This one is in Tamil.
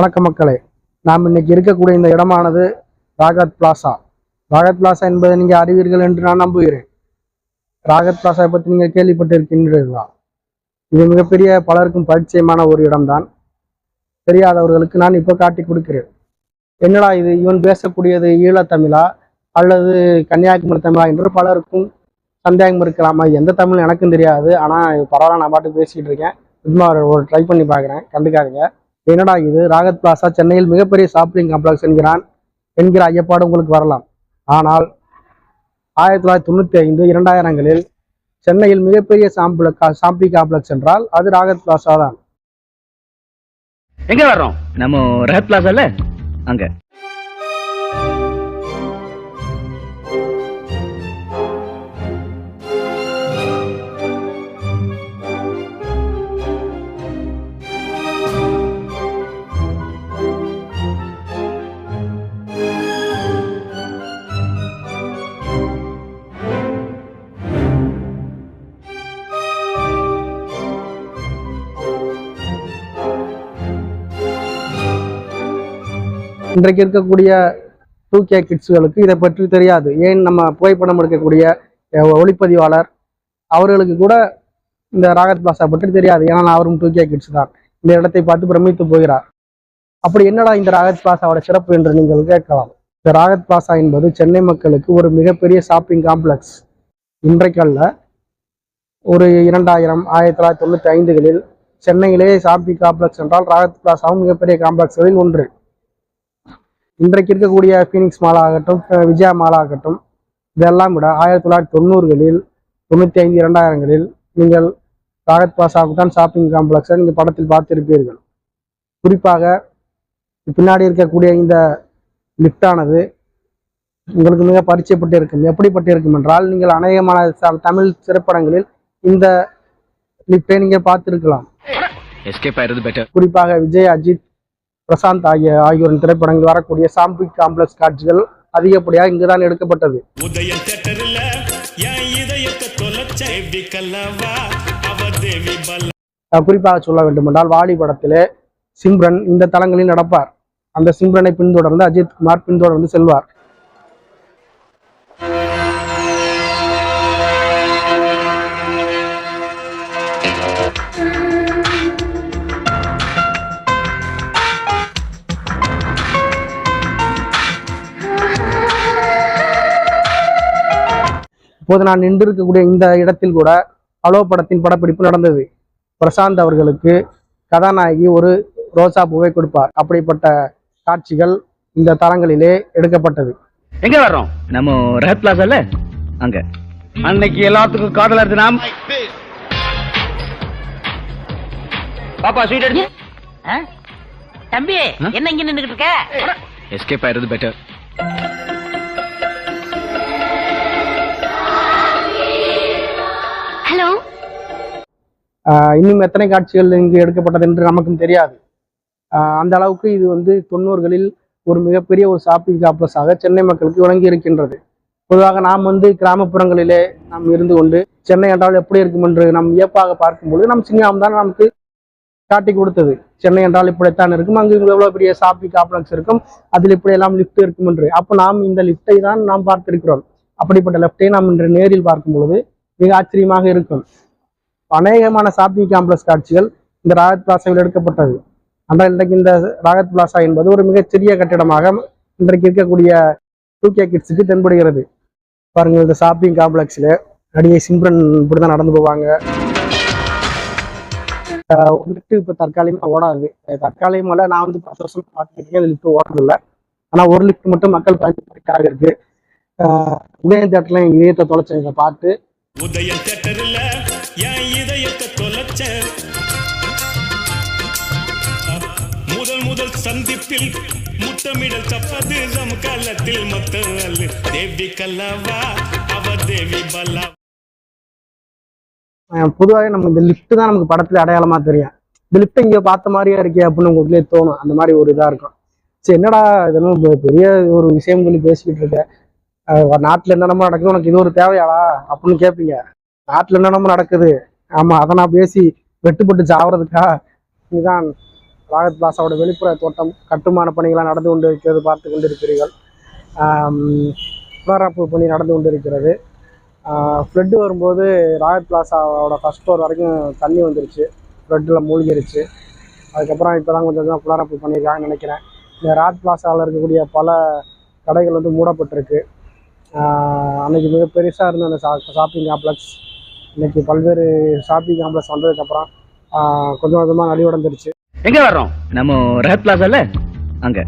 வணக்க மக்களே நாம் இன்னைக்கு இருக்கக்கூடிய இந்த இடமானது ராகத் பிளாசா. ராகத் பிளாசா என்பதை நீங்கள் அறிவீர்கள் என்று நான் நம்புகிறேன். ராகத் பிளாசா பற்றி நீங்கள் கேள்விப்பட்டிருக்கின்றீர்களா? இது மிகப்பெரிய பலருக்கும் பரிச்சயமான ஒரு இடம்தான். தெரியாதவர்களுக்கு நான் இப்போ காட்டி கொடுக்கிறேன். என்னடா இது இவன் பேசக்கூடியது ஈழத்தமிழா அல்லது கன்னியாகுமரி தமிழா என்று பலருக்கும் சந்தேகம் இருக்கலாமா? எந்த தமிழ் எனக்கும் தெரியாது. ஆனால் பரவாயில்ல நான் பாட்டு பேசிக்கிட்டு இருக்கேன். சும்மா ஒரு- ஒரு ட்ரை பண்ணி பார்க்குறேன். கண்டுக்காதீங்க. என்னடா இது? ராகத் பிளாசா சென்னையில் மிகப்பெரிய ஷாப்பிங் காம்ப்ளெக்ஸ் என்கிறான் என்கிற ஐயப்பாடு உங்களுக்கு வரலாம். ஆனால் ஆயிரத்தி தொள்ளாயிரத்தி தொண்ணூற்றி ஐந்து இரண்டாயிரங்களில் சென்னையில் மிகப்பெரிய சாம்பிள் ஷாப்பிங் காம்ப்ளெக்ஸ் என்றால் அது ராகத் பிளாசா தான் எங்க வர்றோம்? நம்ம ரஹத் பிளாசால? அங்க. இன்றைக்கு இருக்கக்கூடிய டூ கே கிட்ஸுகளுக்கு இதை பற்றி தெரியாது. ஏன் நம்ம புகைப்படம் எடுக்கக்கூடிய ஒளிப்பதிவாளர் அவர்களுக்கு கூட இந்த ராகத் பிளாசா பற்றி தெரியாது. ஏன்னா அவரும் டூ கே கிட்ஸ் தான். இந்த இடத்தை பார்த்து பிரமித்து போகிறார். அப்படி என்னடா இந்த ராகத் பிளாசாவோட சிறப்பு என்று நீங்கள் கேட்கலாம். இந்த ராகத் பிளாசா என்பது சென்னை மக்களுக்கு ஒரு மிகப்பெரிய ஷாப்பிங் காம்ப்ளெக்ஸ் இன்றைக்கல்ல ஒரு இரண்டாயிரம் ஆயிரத்தி தொள்ளாயிரத்தி தொண்ணூற்றி ஐந்துகளில் சென்னையிலே ஷாப்பிங் காம்ப்ளெக்ஸ் என்றால் ராகத் பிளாசாவும் மிகப்பெரிய காம்ப்ளெக்ஸ்களில் ஒன்று. இன்றைக்கு இருக்கக்கூடிய ஃபீனிக்ஸ் மால் ஆகட்டும் அஹ் விஜயா மால் ஆகட்டும் இதெல்லாம் விட ஆயிரத்தி தொள்ளாயிரத்தி தொண்ணூறுகளில் தொண்ணூற்றி ஐந்து இரண்டாயிரங்களில் நீங்கள் ராகத் பிளாசாவுக்கு தான் ஷாப்பிங் காம்ப்ளெக்ஸை நீங்கள் படத்தில் பார்த்திருப்பீர்கள். குறிப்பாக பின்னாடி இருக்கக்கூடிய இந்த லிஃப்டானது உங்களுக்கு மிக பரிச்சயப்பட்டு இருக்கும் எப்படிப்பட்டு இருக்கும் என்றால் நீங்கள் அநேகமான தமிழ் திரைப்படங்களில் இந்த லிஃப்டை நீங்கள் பார்த்திருக்கலாம். குறிப்பாக விஜய் அஜித் பிரசாந்த் ஆகிய ஆகியோரின் திரைப்படங்கள் வரக்கூடிய சாம்பிக் காம்ப்ளெக்ஸ் காட்சிகள் அதிகப்படியாக இங்குதான் எடுக்கப்பட்டது. உதயம் தேட்டரில் குறிப்பாக சொல்ல வேண்டுமென்றால் வாலி படத்திலே சிம்ரன் இந்த தளங்களில் நடப்பார். அந்த சிம்ரனை பின்தொடர்ந்து அஜித் குமார் பின்தொடர்ந்து செல்வார். இப்போது நான் நின்றிருக்கக்கூடிய இந்த இடத்தில் கூட அலோ படத்தின் படப்பிடிப்பு நடந்தது. பிரசாந்த் அவர்களுக்கு கதாநாயகி ஒரு ரோசா பூவை கொடுப்பார். அப்படிப்பட்ட காட்சிகள் இந்த தளங்களிலே எடுக்கப்பட்டது. எங்க வர்றோம்? நம்ம ரஹத் பிளாசால அங்க. அன்னைக்கு எல்லாத்துக்கும் காதல் இருந்து நாம் பாப்பா ஸ்வீட் எடுத்து? தம்பி? என்ன இங்க நின்னுகிட்டு இருக்க? எஸ்கேப் ஆயிருது பெட்டர் இன்னும் எத்தனை காட்சிகள் இங்கு எடுக்கப்பட்டது என்று நமக்கும் தெரியாது. ஆஹ் அந்த அளவுக்கு இது வந்து தொண்ணூறுகளில் ஒரு மிகப்பெரிய ஒரு ஷாப்பிங் காம்ப்ளெக்ஸாக சென்னை மக்களுக்கு விளங்கி இருக்கின்றது. பொதுவாக நாம் வந்து கிராமப்புறங்களிலே நாம் இருந்து கொண்டு சென்னை என்றால் எப்படி இருக்கும் என்று நாம் வியப்பாக பார்க்கும்பொழுது நம் சிங்கம் தான் நமக்கு காட்டி கொடுத்தது. சென்னை என்றால் இப்படித்தான் இருக்கும். அங்கு எவ்வளவு பெரிய ஷாப்பிங் காம்ப்ளெக்ஸ் இருக்கும். அதில் இப்படியெல்லாம் லிஃப்ட் இருக்கும் என்று. அப்போ நாம் இந்த லிஃப்டை தான் நாம் பார்த்திருக்கிறோம். அப்படிப்பட்ட லிஃப்டை நாம் இன்று நேரில் பார்க்கும் பொழுது மிக ஆச்சரியமாக இருக்கும். அநேகமான ஷாப்பிங் காம்ப்ளெக்ஸ் காட்சிகள் இந்த ராகத் பிளாசாவில் எடுக்கப்பட்டது. ஆனால் இன்றைக்கு இந்த ராகத் பிளாசா என்பது ஒரு மிகச்சிறிய கட்டிடமாக இன்றைக்கு இருக்கக்கூடிய டூ கே கிட்ஸுக்கு தென்படுகிறது. பாருங்க இந்த ஷாப்பிங் காம்ப்ளெக்ஸில் நடிகை சிம்ரன் இப்படி தான் நடந்து போவாங்க. லிஃப்ட் இப்போ தற்காலிகமாக ஓடாது. தற்காலிகமாக நான் வந்து பத்து வருஷம் பார்த்துருக்கேன். லிஃப்ட் ஓடுறதில்லை. ஆனால் ஒரு லிஃப்ட் மட்டும் மக்கள் பயன்படுத்திக்காக இருக்கு. உதயம் தேட்டரில் எங்கள் இதயத்தை தொலைச்ச இதை பார்த்து உதயம் தேட்டரில் என் இதயத்தை தொலைச்ச. முதல் முதல் சந்திப்பில் முத்தமிடல் தப்பது நம் காலத்தில் மொத்த தேவி கல்லவா அவ தேவி பல்லா பொதுவாகவே நம்ம இந்த லிஃப்ட் தான் நமக்கு படத்துல அடையாளமா தெரியும். இந்த லிஃப்ட் இங்கே பார்த்த மாதிரியா இருக்கே அப்படின்னு உங்களுக்குள்ளே தோணும். அந்த மாதிரி ஒரு இதா இருக்கும். சரி என்னடா இதெல்லாம் பெரிய ஒரு விஷயம் சொல்லி பேசிக்கிட்டு இருக்க? நாட்டில் நாட்டுல என்னென்னமோ நடக்குது. உனக்கு இது ஒரு தேவையாடா? அப்படின்னு கேட்பீங்க நாட்டுல என்னென்னமோ நடக்குது? ஆமா அதை நான் பேசி வெட்டுப்பட்டு சாவறதுக்கா? இதுதான் ராகத் பிளாசாவோட வெளிப்புற தோட்டம் கட்டுமான பணிகளாக நடந்து கொண்டு இருக்கிறது பார்த்து கொண்டிருக்கிறீர்கள் புனரப்பு பணி நடந்து கொண்டு இருக்கிறது ஃப்ளட்டு வரும்போது ராயல் பிளாசாவோட ஃபஸ்ட் ஃப்ளோர் வரைக்கும் தண்ணி வந்துருச்சு. ஃப்ளட்டில் மூழ்கிருச்சு. அதுக்கப்புறம் இப்போ தான் கொஞ்சம் கொஞ்சம் புனரமைப்பு பண்ணியிருக்காங்கன்னு நினைக்கிறேன். இந்த ராத் பிளாசாவில் இருக்கக்கூடிய பல கடைகள் வந்து மூடப்பட்டிருக்கு. அன்றைக்கி மிக பெருசாக இருந்த அந்த ஷாப்பிங் காம்ப்ளெக்ஸ் இன்னைக்கு பல்வேறு ஷாப்பிங் காம்ப்ளெக்ஸ் வந்ததுக்கப்புறம் கொஞ்சம் கொஞ்சமாக நலிவடைந்துருச்சு எங்க வர்றோம்? நம்ம ரஹத் பிளாசால அங்க.